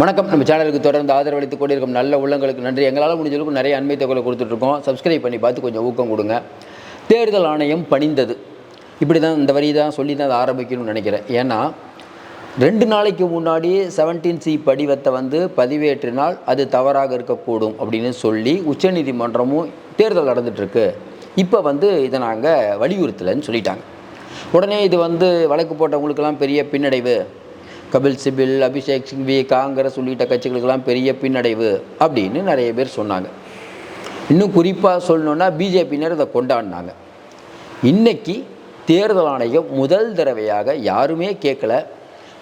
வணக்கம். நம்ம சேனலுக்கு தொடர்ந்து ஆதரவளித்து கொண்டிருக்கும் நல்ல உள்ளங்களுக்கு நன்றி. எங்களால் முடிஞ்சளவுக்கு நிறைய அண்மை தகவலை கொடுத்துட்ருக்கோம். சப்ஸ்கிரைப் பண்ணி பார்த்து கொஞ்சம் ஊக்கம் கொடுங்க. தேர்தல் ஆணையம் பணிந்தது. இப்படி தான் இந்த வரி தான் சொல்லி தான் அதை ஆரம்பிக்கணும்னு நினைக்கிறேன். ஏன்னா ரெண்டு நாளைக்கு முன்னாடி செவன்டீன் சி படிவத்தை வந்து பதிவேற்றினால் அது தவறாக இருக்கக்கூடும் அப்படின்னு சொல்லி உச்சநீதிமன்றமும் தேர்தல் நடந்துகிட்ருக்கு இப்போ வந்து இதை நாங்கள் வலியுறுத்தலைன்னு சொல்லிட்டாங்க. உடனே இது வந்து வழக்கு போட்டவங்களுக்கெல்லாம் பெரிய பின்னடைவு. கபில் சிபில் அபிஷேக் சிங்வி காங்கிரஸ் உள்ளிட்ட கட்சிகளுக்கெல்லாம் பெரிய பின்னடைவு அப்படின்னு நிறைய பேர் சொன்னாங்க. இன்னும் குறிப்பாக சொல்லணுன்னா பிஜேபியினர் இதை கொண்டாடினாங்க. இன்னைக்கு தேர்தல் ஆணையம் முதல் தடவையாக யாருமே கேட்கல.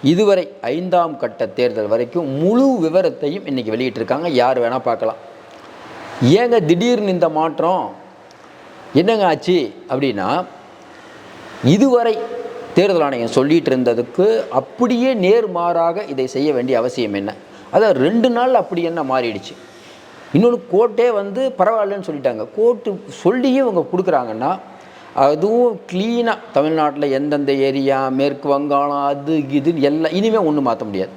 இதுவரை ஐந்தாம் கட்ட தேர்தல் வரைக்கும் முழு விவரத்தையும் இன்னைக்கு வெளியிட்டிருக்காங்க. யார் வேணால் பார்க்கலாம். ஏங்க திடீர்னு இந்த மாற்றம்? என்னங்க ஆச்சு அப்படின்னா இதுவரை தேர்தல் ஆணையம் சொல்லிட்டு இருந்ததுக்கு அப்படியே நேர்மாறாக இதை செய்ய வேண்டிய அவசியம் என்ன? அதான் ரெண்டு நாள் அப்படி என்ன மாறிடுச்சு? இன்னொன்று கோர்ட்டே வந்து பரவாயில்லன்னு சொல்லிட்டாங்க. கோர்ட்டு சொல்லியே இவங்க கொடுக்குறாங்கன்னா அதுவும் க்ளீனாக தமிழ்நாட்டில் எந்தெந்த ஏரியா மேற்கு வங்காளம் அது இதுன்னு எல்லாம் இனிமேல் ஒன்றும் மாற்ற முடியாது.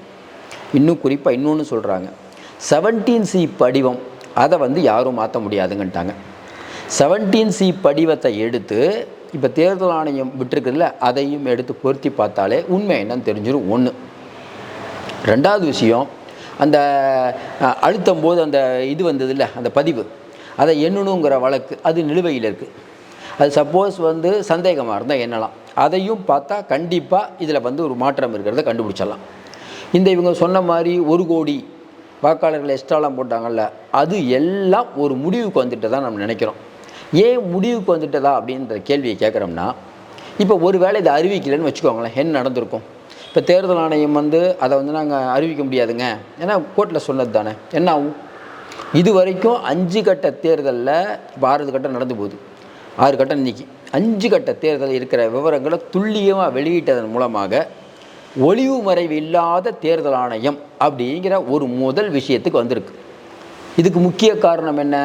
இன்னும் குறிப்பாக இன்னொன்று சொல்கிறாங்க செவன்டீன் சி படிவம் அதை வந்து யாரும் மாற்ற முடியாதுங்கன்ட்டாங்க. செவன்டீன் சி படிவத்தை எடுத்து இப்போ தேர்தல் ஆணையம் விட்டுருக்குதுல அதையும் எடுத்து பொருத்தி பார்த்தாலே உண்மை என்னன்னு தெரிஞ்சிடும் ஒன்று ரெண்டாவது விஷயம் அந்த அழுத்தம் போது அந்த இது வந்ததில்ல அந்த பதிவு. அதை எண்ணணுங்கிற வழக்கு அது நிலுவையில் இருக்குது அது சப்போஸ் வந்து சந்தேகமாக இருந்தால் எண்ணலாம். அதையும் பார்த்தா கண்டிப்பாக இதில் வந்து ஒரு மாற்றம் இருக்கிறத கண்டுபிடிச்சிடலாம். இந்த இவங்க சொன்ன மாதிரி ஒரு கோடி வாக்காளர்கள் எக்ஸ்ட்ராலாம் போட்டாங்கல்ல அது எல்லாம் ஒரு முடிவுக்கு வந்துட்டு தான் நம்ம நினைக்கிறோம். ஏன் முடிவுக்கு வந்துட்டதா அப்படின்ற கேள்வியை கேட்குறோம்னா இப்போ ஒரு வேளை இதை அறிவிக்கலைன்னு வச்சுக்கோங்களேன் என்ன நடந்திருக்கும்? இப்போ தேர்தல் ஆணையம் வந்து அதை வந்து நாங்கள் அறிவிக்க முடியாதுங்க. ஏன்னா கோர்ட்டில் சொன்னது தானே. என்ன ஆகும்? இது வரைக்கும் அஞ்சு கட்ட தேர்தலில் இப்போ ஆறு கட்டம் நடந்து போகுது. ஆறு கட்டம் இன்னைக்கு அஞ்சு கட்ட தேர்தல் இருக்கிற விவரங்களை துல்லியமாக வெளியிட்டதன் மூலமாக ஒளிவு மறைவு இல்லாத தேர்தல் ஆணையம் அப்படிங்கிற ஒரு முதல் விஷயத்துக்கு வந்திருக்கு. இதுக்கு முக்கிய காரணம் என்ன?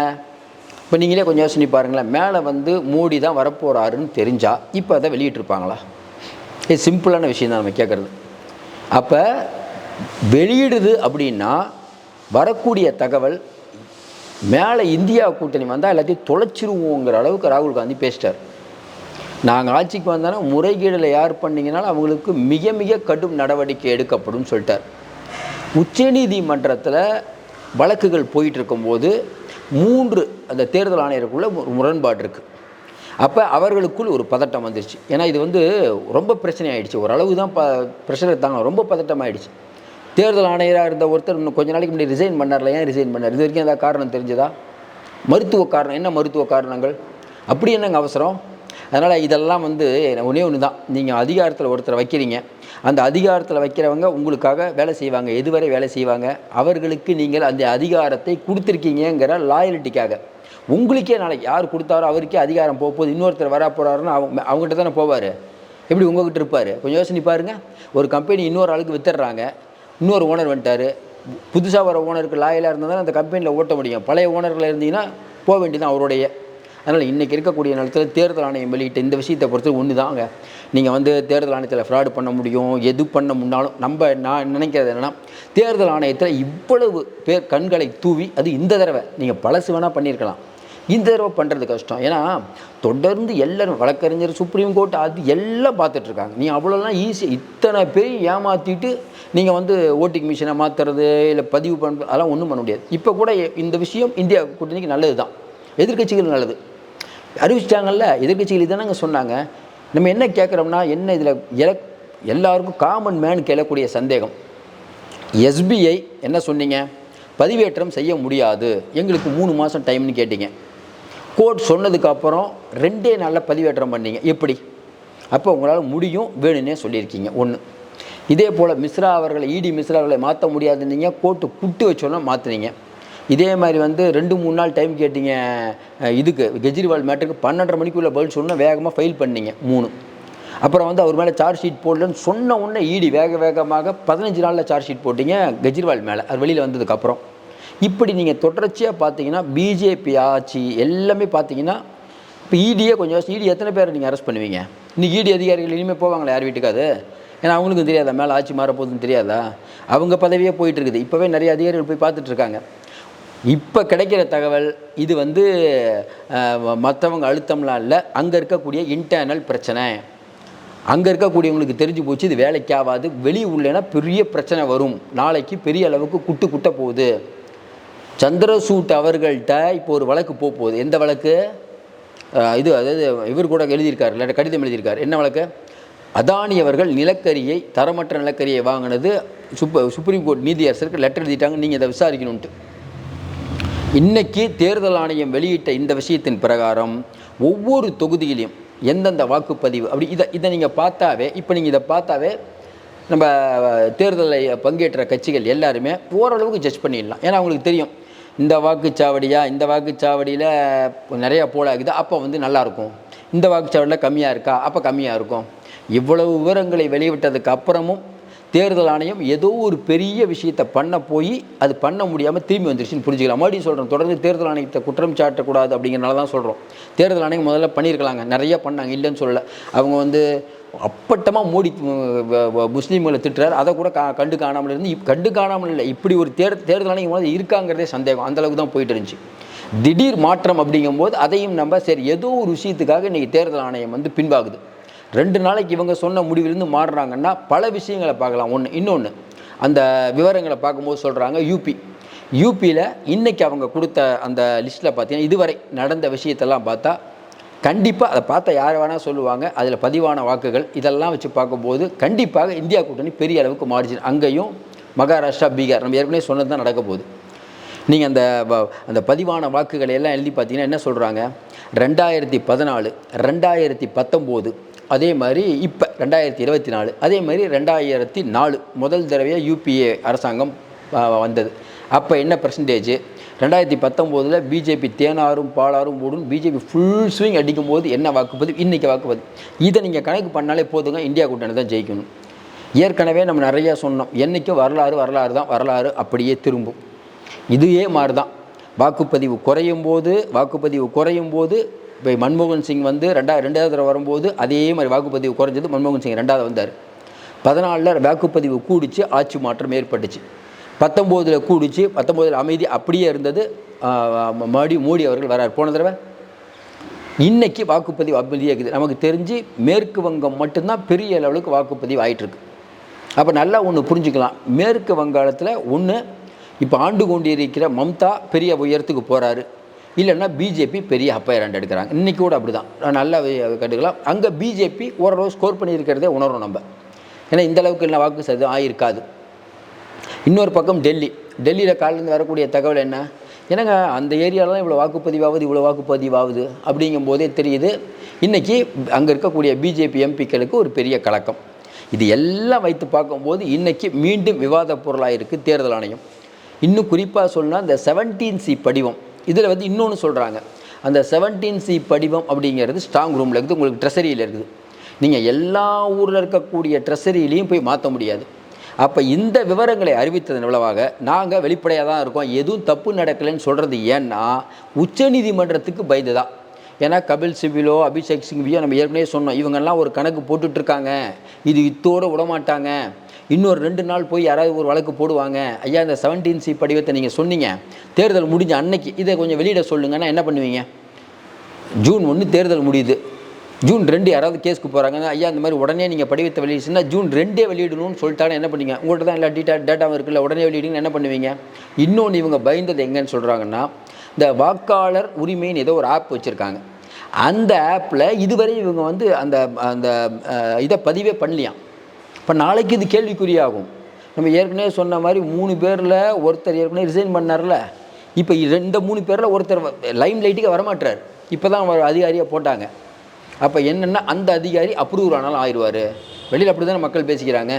இப்போ நீங்களே கொஞ்சம் யோசனை பாருங்களேன். மேலே வந்து மூடி தான் வரப்போகிறாருன்னு தெரிஞ்சால் இப்போ அதை வெளியிட்டிருப்பாங்களா? இது சிம்பிளான விஷயம் தான் நம்ம கேட்குறது அப்போ வெளியிடுது அப்படின்னா வரக்கூடிய தகவல் மேலே இந்தியா கூட்டணி வந்தால் எல்லாத்தையும் தொலைச்சிருவோங்கிற அளவுக்கு ராகுல் காந்தி பேசிட்டார். நாங்கள் ஆட்சிக்கு வந்தோன்னா முறைகேடில் யார் பண்ணிங்கனாலும் அவங்களுக்கு மிக மிக கடும் நடவடிக்கை எடுக்கப்படும் சொல்லிட்டார். உச்சநீதிமன்றத்தில் வழக்குகள் போயிட்டு இருக்கும்போது மூன்று அந்த தேர்தல் ஆணையருக்குள்ள ஒரு முரண்பாடு இருக்குது அப்போ அவர்களுக்குள் ஒரு பதட்டம் வந்துருச்சு. ஏன்னா இது வந்து ரொம்ப பிரச்சனை ஆகிடுச்சு ஓரளவு தான் ப பிரச்சனை தாங்க ரொம்ப பதட்டம் ஆயிடுச்சு தேர்தல் ஆணையராக இருந்த ஒருத்தர் இன்னும் கொஞ்ச நாளைக்கு முன்னாடி ரிசைன் பண்ணார்ல. ஏன் ரிசைன் பண்ணார்? இது வரைக்கும் ஏதாவது காரணம் தெரிஞ்சதா? மருத்துவ காரணம் என்ன மருத்துவ காரணங்கள்? அப்படி என்னங்க அவசரம்? அதனால் இதெல்லாம் வந்து ஒன்றே ஒன்று தான் நீங்கள் அதிகாரத்தில் ஒருத்தரை வைக்கிறீங்க. அந்த அதிகாரத்தில் வைக்கிறவங்க உங்களுக்காக வேலை செய்வாங்க. எதுவரை வேலை செய்வாங்க? அவர்களுக்கு நீங்கள் அந்த அதிகாரத்தை கொடுத்துருக்கீங்கங்கிற லாயலிட்டிக்காக உங்களுக்கே நாளைக்கு யார் கொடுத்தாரோ அவருக்கே அதிகாரம் போக போகுது இன்னொருத்தர் வர போகிறாருன்னு அவங்க அவங்ககிட்ட தானே போவார். எப்படி உங்ககிட்ட இருப்பார்? கொஞ்சம் யோசனை பாருங்க. ஒரு கம்பெனி இன்னொரு ஆளுக்கு வித்துடுறாங்க. இன்னொரு ஓனர் வந்துட்டார். புதுசாக வர ஓனருக்கு லாயலாக இருந்தால் தான் அந்த கம்பெனியில் ஓட்ட முடியும். பழைய ஓனரில் இருந்தீங்கன்னா போக வேண்டியதான் அவருடைய அதனால் இன்றைக்கி இருக்கக்கூடிய நேரத்தில் தேர்தல் ஆணையம் வெளியிட்ட இந்த விஷயத்தை பொறுத்து ஒன்று தாங்க நீங்கள் வந்து தேர்தல் ஆணையத்தில் ஃப்ராடு பண்ண முடியும் எது பண்ண முன்னாலும் நம்ம நான் நினைக்கிறது என்னென்னா தேர்தல் ஆணையத்தில் இவ்வளவு பேர் கண்களை தூவி அது இந்த தடவை நீங்கள் பழசு வேணால் பண்ணியிருக்கலாம். இந்த தடவை பண்ணுறது கஷ்டம். ஏன்னா தொடர்ந்து எல்லாரும் வழக்கறிஞர் சுப்ரீம் கோர்ட் அது எல்லாம் பார்த்துட்ருக்காங்க நீ அவ்வளோலாம் ஈஸி இத்தனை பேர் ஏமாற்றிட்டு நீங்கள் வந்து ஓட்டிங் மிஷினை மாற்றுறது இல்லை பதிவு பண்ணுறது அதெல்லாம் ஒன்றும் பண்ண முடியாது. இப்போ கூட இந்த விஷயம் இந்தியா கூட்டணிக்கு நல்லது தான் எதிர்கட்சிகள் நல்லது. அறிவிச்சிட்டாங்கல்ல எதிர்கட்சிகள் இதானங்க சொன்னாங்க. நம்ம என்ன கேட்குறோம்னா என்ன இதில் எல எல்லாருக்கும் காமன் மேன் கேட்கக்கூடிய சந்தேகம். எஸ்பிஐ என்ன சொன்னீங்க? பதிவேற்றம் செய்ய முடியாது. எங்களுக்கு மூணு மாதம் டைம்னு கேட்டீங்க. கோர்ட் சொன்னதுக்கப்புறம் ரெண்டே நாளில் பதிவேற்றம் பண்ணீங்க. எப்படி? அப்போ உங்களால் முடியும் வேணும்னே சொல்லியிருக்கீங்க. ஒன்று இதே போல் மிஸ்ரா அவர்களை இடி மிஸ்ரா அவர்களை மாற்ற முடியாதுன்னீங்க. கோர்ட்டு புட்டு வச்சோன்னா மாற்றுனீங்க இதே மாதிரி வந்து ரெண்டு மூணு நாள் டைம் கேட்டீங்க இதுக்கு கெஜ்ரிவால் மேட்டருக்கு பன்னெண்டரை மணிக்குள்ளே பதில் சொன்னால் வேகமாக ஃபைல் பண்ணீங்க மூணு. அப்புறம் வந்து அவர் மேலே சார்ஜ் ஷீட் போடலன்னு சொன்ன உடனே ஈடி வேக வேகமாக பதினஞ்சு நாளில் சார்ஜ் ஷீட் போட்டீங்க கெஜ்ரிவால் மேலே. அது வெளியில் வந்ததுக்கப்புறம் இப்படி நீங்கள் தொடர்ச்சியாக பார்த்தீங்கன்னா பிஜேபி ஆட்சி எல்லாமே பார்த்தீங்கன்னா இப்போ ஈடியே கொஞ்சம் இடி எத்தனை பேரை நீங்கள் அரெஸ்ட் பண்ணுவீங்க? இன்னைக்கு ஈடி அதிகாரிகள் இனிமேல் போவாங்களா யார் வீட்டுக்காது ஏன்னா அவங்களுக்கும் தெரியாதா? மேலே ஆட்சி மாறப்போகுதுன்னு தெரியாதா? அவங்க பதவியே போயிட்டு இருக்குது. இப்போவே நிறைய அதிகாரிகள் போய் பார்த்துட்ருக்காங்க இப்போ கிடைக்கிற தகவல் இது வந்து மற்றவங்க அழுத்தம்லாம் இல்லை அங்கே இருக்கக்கூடிய இன்டர்னல் பிரச்சனை. அங்கே இருக்கக்கூடியவங்களுக்கு தெரிஞ்சு போச்சு இது வேலைக்கு ஆகாது வெளியே உள்ளேன்னா பெரிய பிரச்சனை வரும். நாளைக்கு பெரிய அளவுக்கு குட்டு குட்ட போகுது. சந்திரசூட் அவர்கள்ட்ட இப்போ ஒரு வழக்கு போக போகுது. எந்த வழக்கு? இது அதாவது இவர் கூட எழுதியிருக்கார் இல்லை கடிதம் எழுதியிருக்கார். என்ன வழக்கு? அதானி அவர்கள் நிலக்கரியை தரமற்ற நிலக்கரியை வாங்கினது சுப்ப சுப்ரீம் கோர்ட் நீதியரசருக்கு லெட்டர் எழுதிட்டாங்க நீங்கள் இதை விசாரிக்கணுன்ட்டு இன்னைக்கு தேர்தல் ஆணையம் வெளியிட்ட இந்த விஷயத்தின் பிரகாரம் ஒவ்வொரு தொகுதியிலையும் எந்தெந்த வாக்குப்பதிவு அப்படி இதை இதை நீங்கள் பார்த்தாவே இப்போ நீங்கள் இதை பார்த்தாவே நம்ம தேர்தலில் பங்கேற்ற கட்சிகள் எல்லாருமே ஓரளவுக்கு ஜட்ஜ் பண்ணிடலாம். ஏன்னா அவங்களுக்கு தெரியும் இந்த வாக்குச்சாவடியா இந்த வாக்குச்சாவடியில் நிறையா போலாகுது அப்போ வந்து நல்லாயிருக்கும். இந்த வாக்குச்சாவடியில் கம்மியாக இருக்கா அப்போ கம்மியாக இருக்கும். இவ்வளவு விவரங்களை வெளியிட்டதுக்கு அப்புறமும் தேர்தல் ஆணையம் ஏதோ ஒரு பெரிய விஷயத்தை பண்ண போய் அது பண்ண முடியாமல் திரும்பி வந்துருச்சுன்னு புரிஞ்சுக்கலாம். மறுபடியும் சொல்கிறோம் தொடர்ந்து தேர்தல் ஆணையத்தை குற்றம் சாட்டக்கூடாது அப்படிங்கிறனால தான் சொல்கிறோம் தேர்தல் ஆணையம் முதல்ல பண்ணியிருக்கலாங்க. நிறைய பண்ணாங்க இல்லைன்னு சொல்லலை. அவங்க வந்து அப்பட்டமாக மோடி முஸ்லீம்களை திட்டுறாரு. அதை கூட கா கண்டு காணாமல் இருந்து கண்டு காணாமல் இல்லை. இப்படி ஒரு தேர் தேர்தல் ஆணையம் முதல்ல இருக்காங்கிறதே சந்தேகம். அந்தளவுக்கு தான் போயிட்டு இருந்துச்சு. திடீர் மாற்றம் அப்படிங்கும்போது அதையும் நம்ம சரி ஏதோ ஒரு விஷயத்துக்காக இன்றைக்கி தேர்தல் ஆணையம் வந்து பின்வாகுது ரெண்டு நாளைக்கு இவங்க சொன்ன முடிவிலிருந்து மாறுறாங்கன்னா பல விஷயங்களை பார்க்கலாம். ஒன்று இன்னொன்று அந்த விவரங்களை பார்க்கும்போது சொல்கிறாங்க யூபி யூபியில் இன்றைக்கி அவங்க கொடுத்த அந்த லிஸ்ட்டில் பார்த்தீங்கன்னா இதுவரை நடந்த விஷயத்தெல்லாம் பார்த்தா கண்டிப்பாக அதை பார்த்தா யார் வேணால் சொல்லுவாங்க. அதில் பதிவான வாக்குகள் இதெல்லாம் வச்சு பார்க்கும்போது கண்டிப்பாக இந்தியா கூட்டணி பெரிய அளவுக்கு மாறிச்சு. அங்கேயும் மகாராஷ்டிரா பீகார் நம்ம ஏற்கனவே சொன்னது தான் நடக்க போகுது. நீங்கள் அந்த அந்த பதிவான வாக்குகளை எல்லாம் எழுதி பார்த்தீங்கன்னா என்ன சொல்கிறாங்க ரெண்டாயிரத்தி பதினாலு ரெண்டாயிரத்தி பத்தொம்போது அதே மாதிரி இப்போ ரெண்டாயிரத்தி இருபத்தி நாலு அதே மாதிரி ரெண்டாயிரத்தி நாலு முதல் தடவையாக யூபிஏ அரசாங்கம் வந்தது. அப்போ என்ன பர்சன்டேஜ் ரெண்டாயிரத்தி பத்தொம்போதில் பிஜேபி தேனாரும் பாலாரும் ஓடும் பிஜேபி ஃபுல் ஸ்விங் அடிக்கும்போது என்ன வாக்குப்பதிவு? இன்றைக்கி வாக்குப்பதிவு. இதை நீங்கள் கணக்கு பண்ணாலே போதுங்க இந்தியா கூட்டணி தான் ஜெயிக்கணும். ஏற்கனவே நம்ம நிறையா சொன்னோம் என்றைக்கும் வரலாறு வரலாறு தான் வரலாறு அப்படியே திரும்பும். இதுவே மாதிரி தான் வாக்குப்பதிவு குறையும் போது வாக்குப்பதிவு குறையும் போது இப்போ மன்மோகன் சிங் வந்து ரெண்டா ரெண்டாவது தடவை வரும்போது அதே மாதிரி வாக்குப்பதிவு குறைஞ்சது. மன்மோகன் சிங் ரெண்டாவது வந்தார். பதினாலில் வாக்குப்பதிவு கூடிச்சு ஆட்சி மாற்றம் ஏற்பட்டுச்சு. பத்தொம்போதில் கூடிச்சு பத்தொம்போதில் அமைதி அப்படியே இருந்தது. மோடி மோடி அவர்கள் வரார். போன தடவை? இன்றைக்கி வாக்குப்பதிவு அமைதியாக இருக்குது. நமக்கு தெரிஞ்சு மேற்கு வங்கம் மட்டும்தான் பெரிய லெவலுக்கு வாக்குப்பதிவு ஆயிட்டிருக்கு. அப்போ நல்லா ஒன்று புரிஞ்சுக்கலாம். மேற்கு வங்காளத்தில் ஒன்று இப்போ ஆண்டு கொண்டிருக்கிற மம்தா பெரிய உயரத்துக்கு போகிறாரு இல்லைன்னா பிஜேபி பெரிய அப்பையர் ரெண்டு எடுக்கிறாங்க. இன்றைக்கி கூட அப்படி தான் நல்லா கண்டுக்கலாம். அங்கே பிஜேபி ஓரளவு ஸ்கோர் பண்ணியிருக்கிறதே உணரும் நம்ம. ஏன்னா இந்தளவுக்கு என்ன வாக்கு சதவீதம் ஆகியிருக்காது இன்னொரு பக்கம் டெல்லி. டெல்லியில் காலிலேருந்து வரக்கூடிய தகவல் என்ன? என்னங்க அந்த ஏரியாலாம் இவ்வளோ வாக்குப்பதிவாகுது இவ்வளோ வாக்குப்பதிவாகுது அப்படிங்கும்போதே தெரியுது. இன்றைக்கி அங்கே இருக்கக்கூடிய பிஜேபி எம்பிக்களுக்கு ஒரு பெரிய கலக்கம். இது எல்லாம் வைத்து பார்க்கும்போது இன்றைக்கி மீண்டும் விவாத பொருளாக இருக்குது தேர்தல் ஆணையம். இன்னும் குறிப்பாக சொல்லணும்னா இந்த செவன்டீன் சி படிவம். இதில் வந்து இன்னொன்று சொல்கிறாங்க அந்த செவன்டீன் சி படிவம் அப்படிங்கிறது ஸ்ட்ராங் ரூமில் இருக்குது உங்களுக்கு ட்ரெஸரியில் இருக்குது. நீங்கள் எல்லா ஊரில் இருக்கக்கூடிய ட்ரெஸரியிலையும் போய் மாற்ற முடியாது. அப்போ இந்த விவரங்களை அறிவித்ததன் விளைவாக நாங்கள் வெளிப்படையாக தான் இருக்கோம். எதுவும் தப்பு நடக்கலைன்னு சொல்கிறது ஏன்னா உச்சநீதிமன்றத்துக்கு பயந்து தான் ஏன்னா கபில் சிபிலோ அபிஷேக் சிங்வியோ நம்ம ஏற்கனவே சொன்னோம். இவங்கெல்லாம் ஒரு கணக்கு போட்டுட்ருக்காங்க இது இத்தோடு விட மாட்டாங்க இன்னொரு ரெண்டு நாள் போய் யாராவது ஒரு வழக்கு போடுவாங்க. ஐயா இந்த செவன்டீன் சி படிவத்தை நீங்கள் சொன்னீங்க. தேர்தல் முடிஞ்ச அன்னைக்கு இதை கொஞ்சம் வெளியிட சொல்லுங்கன்னா என்ன பண்ணுவீங்க? ஜூன் ஒன்று தேர்தல் முடியுது. ஜூன் ரெண்டு யாராவது கேஸ்க்கு போகிறாங்க ஐயா இந்த மாதிரி உடனே நீங்கள் படிவத்தை வெளியிடுச்சுன்னா ஜூன் ரெண்டே வெளியிடணும்னு சொல்லிட்டாங்கன்னா என்ன பண்ணுவீங்க உங்கள்கிட்ட தான் எல்லா டீட்டா டேட்டாவும் இருக்குல்ல உடனே வெளியிடுங்கன்னு என்ன பண்ணுவீங்க? இன்னொன்று இவங்க பயந்தது எங்கன்னு சொல்கிறாங்கன்னா இந்த வாக்காளர் உரிமைன்னு ஏதோ ஒரு ஆப் வச்சுருக்காங்க. அந்த ஆப்பில் இதுவரை இவங்க வந்து அந்த அந்த இதை பதிவே பண்ணலையாம். இப்போ நாளைக்கு இது கேள்விக்குறியாகும். நம்ம ஏற்கனவே சொன்ன மாதிரி மூணு பேரில் ஒருத்தர் ஏற்கனவே ரிசைன் பண்ணார்ல. இப்போ ரெண்டு மூணு பேரில் ஒருத்தர் லைம் லைட்டுக்கு வரமாட்டார் இப்போ தான் அதிகாரியாக போட்டாங்க. அப்போ என்னென்னா அந்த அதிகாரி அப்ரூவல் ஆனாலும் ஆயிடுவார். வெளியில் அப்படி தானே மக்கள் பேசிக்கிறாங்க?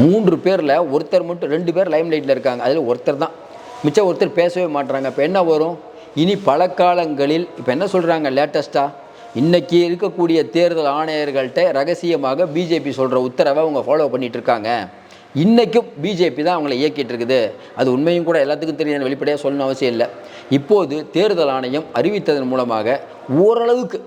மூன்று பேரில் ஒருத்தர் மட்டும் ரெண்டு பேர் லைம் லைட்டில் இருக்காங்க. அதில் ஒருத்தர் தான். மிச்சம் ஒருத்தர் பேசவே மாட்டுறாங்க இப்போ என்ன வரும்? இனி பல காலங்களில் இப்போ என்ன சொல்கிறாங்க லேட்டஸ்ட்டாக இன்றைக்கி இருக்கக்கூடிய தேர்தல் ஆணையர்கள்ட்ட ரகசியமாக பிஜேபி சொல்கிற உத்தரவை அவங்க ஃபாலோ பண்ணிட்டு இருக்காங்க இன்றைக்கும் பிஜேபி தான் அவங்கள இயக்கிட்டு இருக்குது அது உண்மையும் கூட எல்லாத்துக்கும் தெரியும் வெளிப்படையாக சொல்லணும் அவசியம் இல்லை. இப்போது தேர்தல் ஆணையம் அறிவித்ததன் மூலமாக ஓரளவுக்கு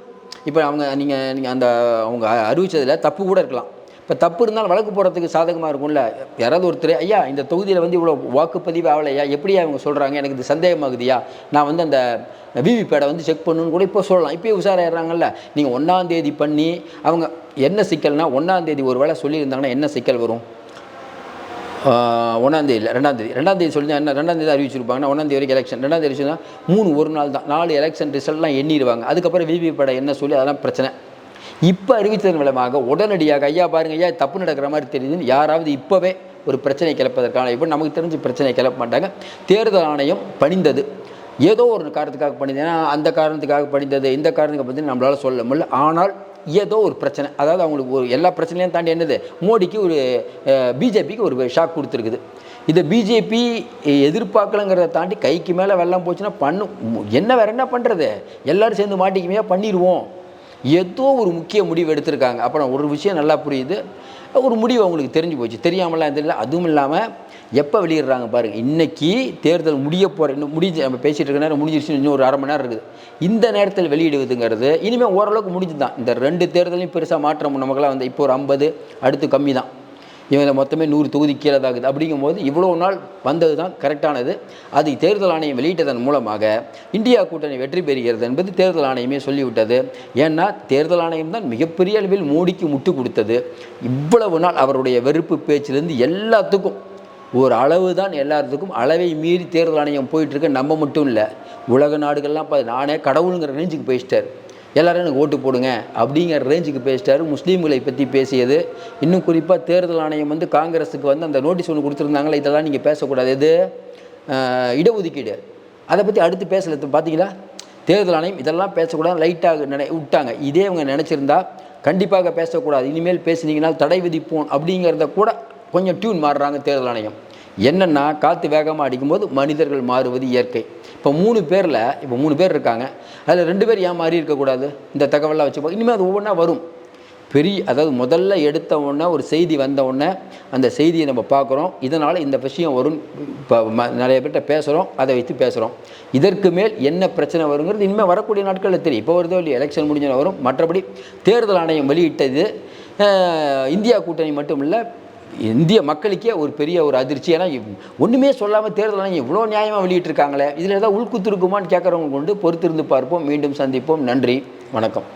இப்போ அவங்க நீங்கள் நீங்கள் அந்த அவங்க அறிவித்ததில் தப்பு கூட இருக்கலாம். இப்போ தப்பு இருந்தாலும் வழக்கு போடுறதுக்கு சாதகமாக இருக்கும்ல? யாராவது ஒருத்தர் ஐயா இந்த தொகுதியில் வந்து இவ்வளோ வாக்குப்பதிவு ஆகலையா எப்படியா அவங்க சொல்கிறாங்க எனக்கு இது சந்தேகமாகுதியா நான் வந்து அந்த விவிபேடை வந்து செக் பண்ணணும்னு கூட இப்போ சொல்லலாம். இப்போயே உஷாராயிடுறாங்கல்ல. நீங்கள் ஒன்றாந்தேதி பண்ணி அவங்க என்ன சிக்கல்னா ஒன்றாந்தேதி ஒரு வேளை சொல்லியிருந்தாங்கன்னா என்ன சிக்கல் வரும்? ஒன்றாந்தேதி இல்லை ரெண்டாந்தேதி ரெண்டாந்தேதி சொல்லி என்ன? ரெண்டாந்தேதி அறிவிச்சிருப்பாங்கன்னா ஒன்றாந்தேதி வரைக்கும் எலெக்ஷன் ரெண்டாந்தேதி சொன்னால் மூணு ஒரு நாள் தான். நாலு எலெக்ஷன் ரிசல்ட்லாம் எண்ணிடுவாங்க. அதுக்கப்புறம் விவிபேடை என்ன சொல்லி அதெல்லாம் பிரச்சனை. இப்போ அறிவித்ததன் மூலமாக உடனடியாக ஐயா பாருங்க ஐயா தப்பு நடக்கிற மாதிரி தெரியுதுன்னு யாராவது இப்போவே ஒரு பிரச்சனை கிளப்பதற்கான இப்போ நமக்கு தெரிஞ்சு பிரச்சனை கிளப்ப மாட்டாங்க. தேர்தல் ஆணையம் பணிந்தது. ஏதோ ஒரு காரணத்துக்காக பண்ணிது ஏன்னா அந்த காரணத்துக்காக படித்தது இந்த காரணத்துக்கு பற்றி நம்மளால் சொல்ல முடியல. ஆனால் ஏதோ ஒரு பிரச்சனை அதாவது அவங்களுக்கு ஒரு எல்லா பிரச்சனையும் தாண்டி என்னது? மோடிக்கு ஒரு பிஜேபிக்கு ஒரு ஷாக் கொடுத்துருக்குது. இதை பிஜேபி எதிர்பார்க்கலங்கிறத தாண்டி கைக்கு மேலே வெள்ளம் போச்சுன்னா பண்ணும் என்ன வேறு என்ன பண்ணுறது எல்லோரும் சேர்ந்து மாட்டிக்குமையாக பண்ணிடுவோம் ஏதோ ஒரு முக்கிய முடிவு எடுத்திருக்காங்க. அப்புறம் ஒரு விஷயம் நல்லா புரியுது. ஒரு முடிவு அவங்களுக்கு தெரிஞ்சு போச்சு. தெரியாமலாம் தெரியல அதுவும் இல்லாமல் எப்போ வெளியிடுறாங்க பாருங்கள் இன்றைக்கி தேர்தல் முடிய போகிற இன்னும் முடிஞ்சு நம்ம பேசிகிட்டு இருக்க நேரம் முடிஞ்சிருச்சு இன்னும் ஒரு அரை மணி நேரம் இருக்குது. இந்த நேரத்தில் வெளியிடுவதுங்கிறது இனிமேல் ஓரளவுக்கு முடிஞ்சு தான் இந்த ரெண்டு தேர்தலையும் பெருசாக மாற்றம் நமக்கெல்லாம் வந்து இப்போ ஒரு ஐம்பது அடுத்து கம்மி தான் இவங்க மொத்தமே நூறு தொகுதி கீழே தாக்குது அப்படிங்கும்போது இவ்வளோ நாள் வந்தது தான் கரெக்டானது அது தேர்தல் ஆணையம் வெளியிட்டதன் மூலமாக இந்தியா கூட்டணி வெற்றி பெறுகிறது என்பது தேர்தல் ஆணையமே சொல்லிவிட்டது. ஏன்னா தேர்தல் ஆணையம் தான் மிகப்பெரிய அளவில் மோடிக்கு முட்டு கொடுத்தது. இவ்வளவு நாள் அவருடைய வெறுப்பு பேச்சிலிருந்து எல்லாத்துக்கும் ஒரு அளவு தான் எல்லாத்துக்கும் அளவை மீறி தேர்தல் ஆணையம் போயிட்டுருக்கு. நம்ம மட்டும் இல்லை உலக நாடுகள்லாம் பார்த்து நானே கடவுளுங்கிற ரேஞ்சுக்கு பேசிட்டார் எல்லோரும் எனக்கு ஓட்டு போடுங்க அப்படிங்கிற ரேஞ்சுக்கு பேசிட்டாரு. முஸ்லீம்களை பற்றி பேசியது. இன்னும் குறிப்பாக தேர்தல் ஆணையம் வந்து காங்கிரஸுக்கு வந்து அந்த நோட்டீஸ் ஒன்று கொடுத்துருந்தாங்களே இதெல்லாம் நீங்கள் பேசக்கூடாது. இது இடஒதுக்கீடு. அதை பற்றி அடுத்து பேசலை பார்த்தீங்களா தேர்தல் ஆணையம் இதெல்லாம் பேசக்கூடாது லைட்டாக நினை விட்டாங்க. இதே அவங்க நினச்சிருந்தா கண்டிப்பாக பேசக்கூடாது. இனிமேல் பேசுனீங்கன்னா தடை விதிப்போம் அப்படிங்கிறத கூட கொஞ்சம் டியூன் மாறுறாங்க தேர்தல் ஆணையம். என்னென்னா காற்று வேகமாக அடிக்கும்போது மனிதர்கள் மாறுவது இயற்கை. இப்போ மூணு பேரில் இப்போ மூணு பேர் இருக்காங்க. அதில் ரெண்டு பேர் ஏன் மாறி இருக்கக்கூடாது? இந்த தகவலாம் வச்சு இனிமேல் அது ஒவ்வொன்றா வரும். பெரிய அதாவது முதல்ல எடுத்த உடனே ஒரு செய்தி வந்த உடனே அந்த செய்தியை நம்ம பார்க்குறோம். இதனால் இந்த விஷயம் வரும் இப்போ நிறைய பேர்கிட்ட பேசுகிறோம் அதை வைத்து பேசுகிறோம் இதற்கு மேல் என்ன பிரச்சனை வருங்கிறது இனிமேல் வரக்கூடிய நாட்களில் தெரியும். இப்போ வருதோ இல்லையா எலெக்ஷன் முடிஞ்ச வரும். மற்றபடி தேர்தல் ஆணையம் வெளியிட்டது. இந்தியா கூட்டணி மட்டும் இல்லை இந்திய மக்களுக்கே ஒரு பெரிய ஒரு அதிர்ச்சி. ஏன்னா ஒன்றுமே சொல்லாமல் தேர்தலாம் இவ்வளோ நியாயமாக வெளியிட்டிருக்காங்களே இதில் ஏதாவது உள்குத்து இருக்குமான்னு கேட்குறவங்க கொண்டு பொறுத்திருந்து பார்ப்போம். மீண்டும் சந்திப்போம். நன்றி. வணக்கம்.